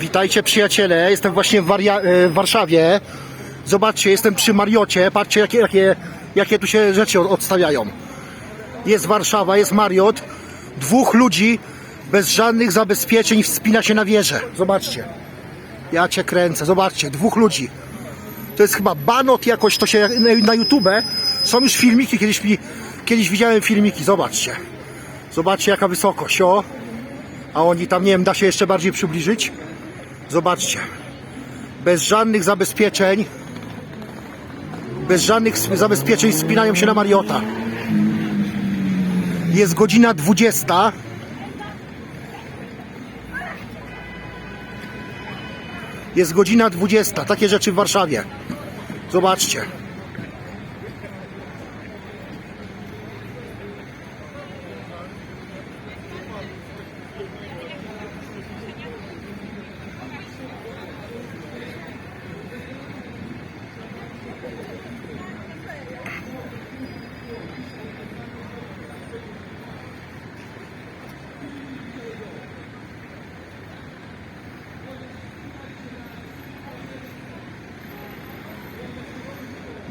Witajcie przyjaciele, jestem właśnie w, Waria- e, w Warszawie. Zobaczcie, jestem przy Mariocie. Patrzcie, jakie, jakie, jakie tu się rzeczy od- odstawiają. Jest Warszawa, jest Mariot. Dwóch ludzi bez żadnych zabezpieczeń wspina się na wieżę. Zobaczcie. Ja cię kręcę, zobaczcie, dwóch ludzi. To jest chyba banot jakoś, to się na, na YouTube. Są już filmiki, kiedyś, kiedyś widziałem filmiki, zobaczcie. Zobaczcie jaka wysokość, o. A oni tam, nie wiem, da się jeszcze bardziej przybliżyć? Zobaczcie. Bez żadnych zabezpieczeń, bez żadnych zabezpieczeń spinają się na Mariota. Jest godzina 20. Jest godzina 20. Takie rzeczy w Warszawie. Zobaczcie.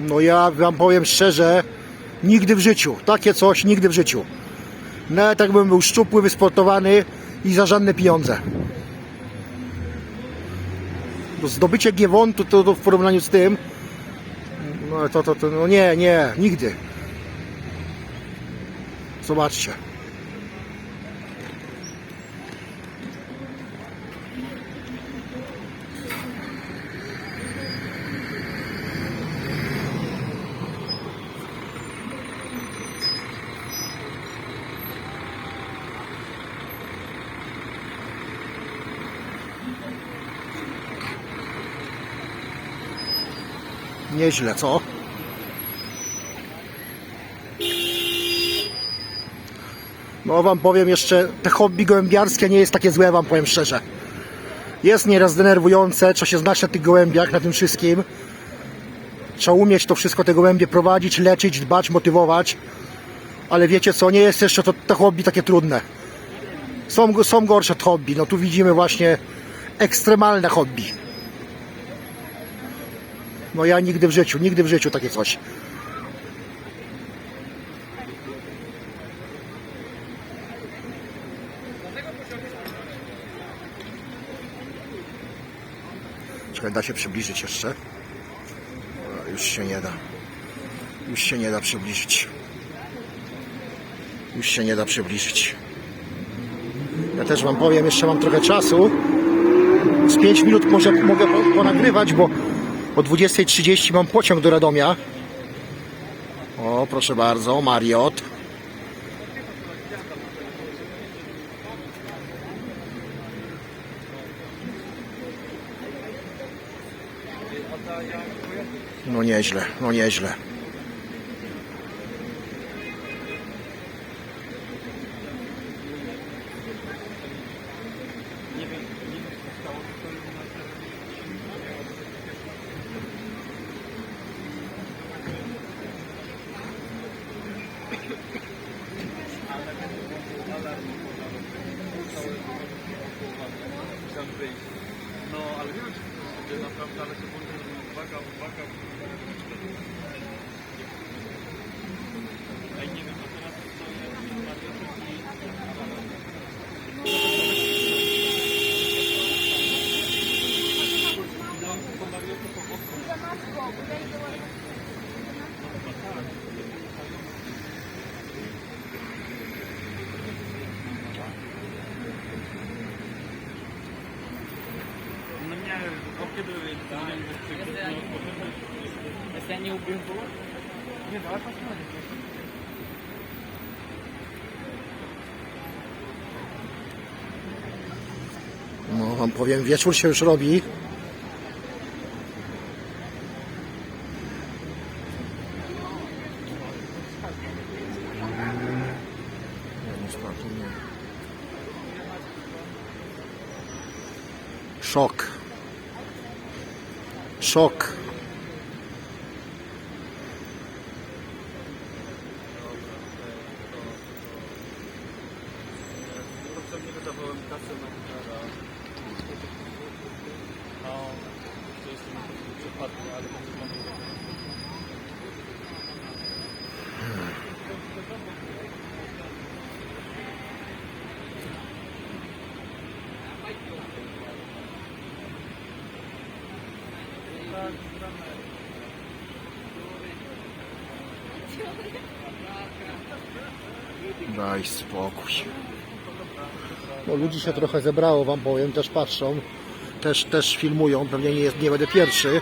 No ja wam powiem szczerze, nigdy w życiu, takie coś nigdy w życiu. Nawet jakbym był szczupły, wysportowany i za żadne pieniądze. Zdobycie Giewontu to, to w porównaniu z tym, no to, to, to, no nie, nie, nigdy. Zobaczcie. Nieźle, co? No wam powiem jeszcze, te hobby gołębiarskie nie jest takie złe, wam powiem szczerze. Jest nieraz denerwujące, trzeba się znać na tych gołębiach, na tym wszystkim. Trzeba umieć to wszystko, te gołębie prowadzić, leczyć, dbać, motywować. Ale wiecie co, nie jest jeszcze to, te hobby takie trudne. Są, są gorsze hobby, no tu widzimy właśnie ekstremalne hobby. No ja nigdy w życiu, nigdy w życiu takie coś. Czekaj, da się przybliżyć jeszcze? Już się nie da. Już się nie da przybliżyć. Już się nie da przybliżyć. Ja też wam powiem, jeszcze mam trochę czasu. Z 5 minut może mogę po- ponagrywać, bo o 20.30 mam pociąg do Radomia. O, proszę bardzo, Mariot. No nieźle, no nieźle. No, ale nie wiem, czy to naprawdę, ale to będzie uwaga, uwaga. Ej, nie wiem, a teraz to jest Mariusz i... No nie, od kiedy powinien być przykryty? Nie, no, ale patrz na nie. No wam powiem, wieczór się już robi. Szok. Szok. Niepotrzebnie wydawałem kasę na udziała. No, to jest mi przypadku, ale to nie mogę. Daj spokój. No ludzi się trochę zebrało, wam powiem, też patrzą, też, też filmują, pewnie nie, jest, nie będę pierwszy.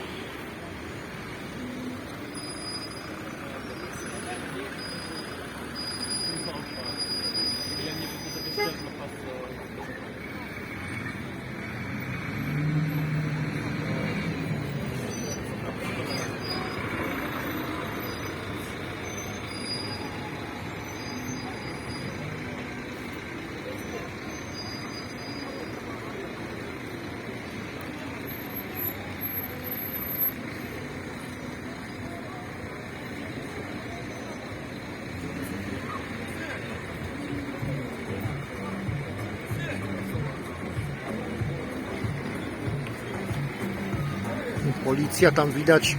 Policja tam widać,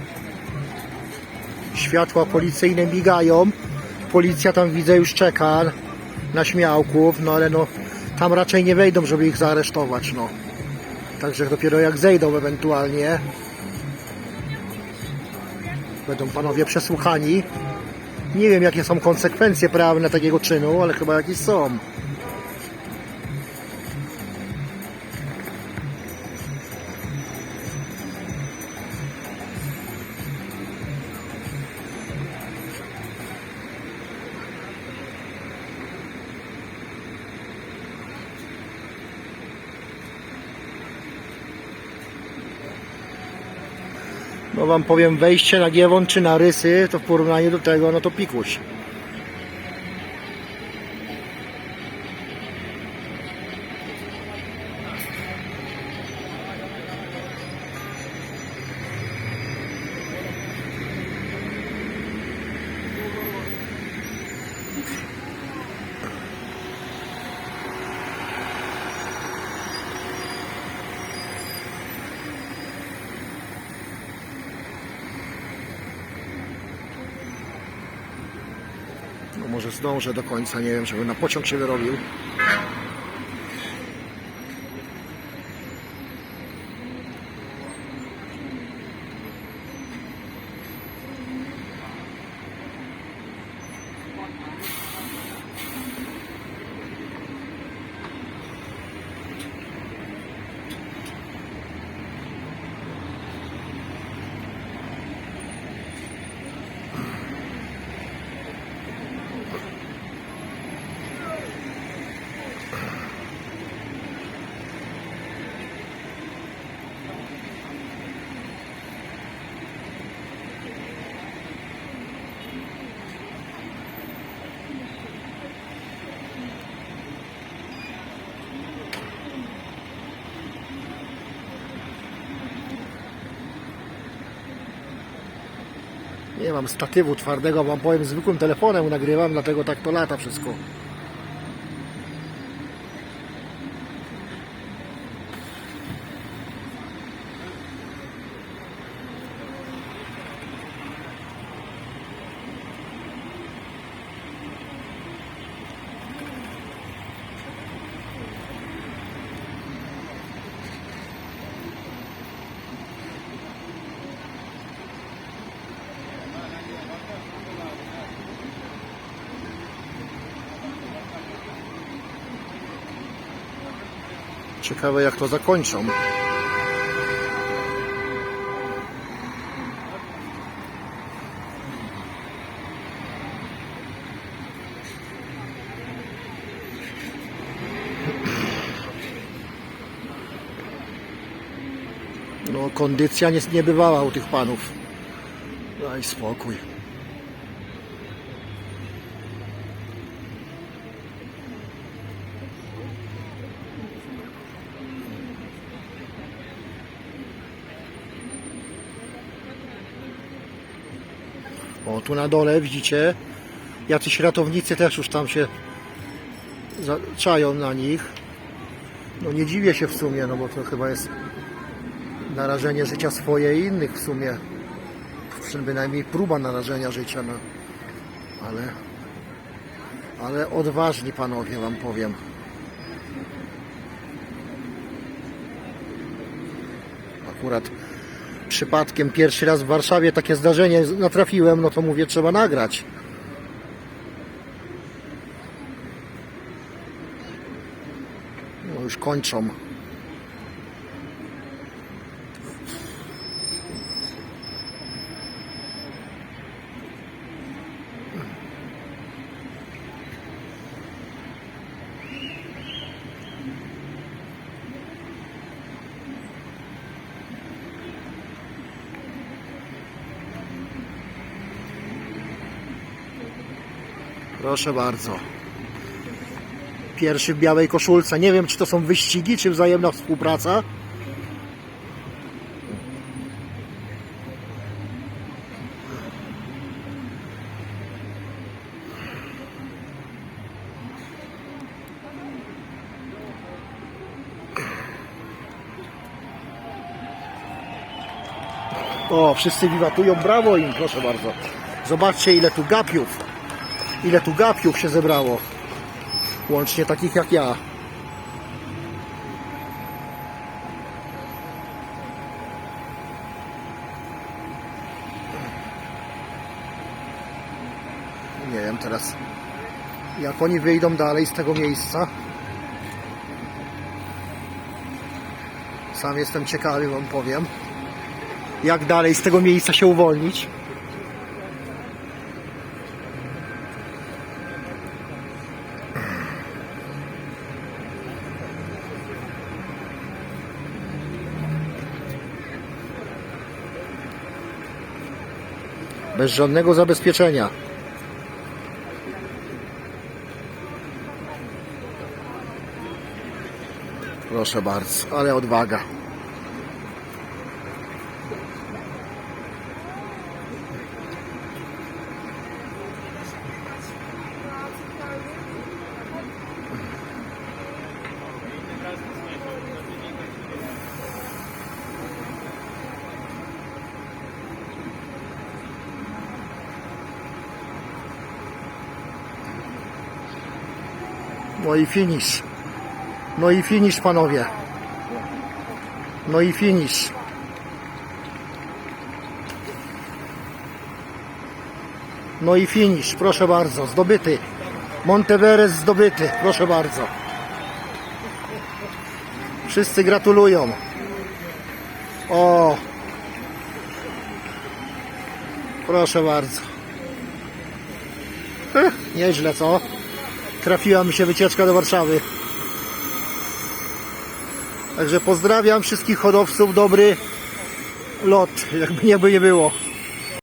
światła policyjne migają. Policja tam widzę już czeka na śmiałków, no ale no tam raczej nie wejdą, żeby ich zaaresztować, no. Także dopiero jak zejdą ewentualnie będą panowie przesłuchani. Nie wiem jakie są konsekwencje prawne takiego czynu, ale chyba jakieś są. No wam powiem, wejście na Giewon czy na Rysy, to w porównaniu do tego, no to pikuś. Może zdążę do końca, nie wiem, żeby na pociąg się wyrobił. Nie mam statywu twardego, wam powiem, zwykłym telefonem nagrywam, dlatego tak to lata wszystko. Ciekawe jak to zakończą. No kondycja nie, bywała u tych panów. Daj spokój. O, tu na dole widzicie, jacyś ratownicy też już tam się za- czają na nich. No nie dziwię się w sumie, no bo to chyba jest narażenie życia swoje i innych w sumie. Przy- Bynajmniej próba narażenia życia, no. Ale, ale odważni panowie, wam powiem. Akurat przypadkiem pierwszy raz w Warszawie takie zdarzenie natrafiłem, no to mówię, trzeba nagrać. No już kończą. Proszę bardzo. Pierwszy w białej koszulce. Nie wiem, czy to są wyścigi, czy wzajemna współpraca. O, wszyscy wiwatują, brawo im, proszę bardzo. Zobaczcie, ile tu gapiów. Ile tu gapiów się zebrało. Łącznie takich jak ja. Nie wiem teraz, jak oni wyjdą dalej z tego miejsca. Sam jestem ciekawy, wam powiem, jak dalej z tego miejsca się uwolnić. Bez żadnego zabezpieczenia. Proszę bardzo, ale odwaga. No i finish. No i finish, panowie. No i finish. No i finish, proszę bardzo, zdobyty. Monteveres zdobyty, proszę bardzo. Wszyscy gratulują. O. Proszę bardzo. Nieźle, co? Trafiła mi się wycieczka do Warszawy. Także pozdrawiam wszystkich hodowców, dobry lot, jakby nie by nie było.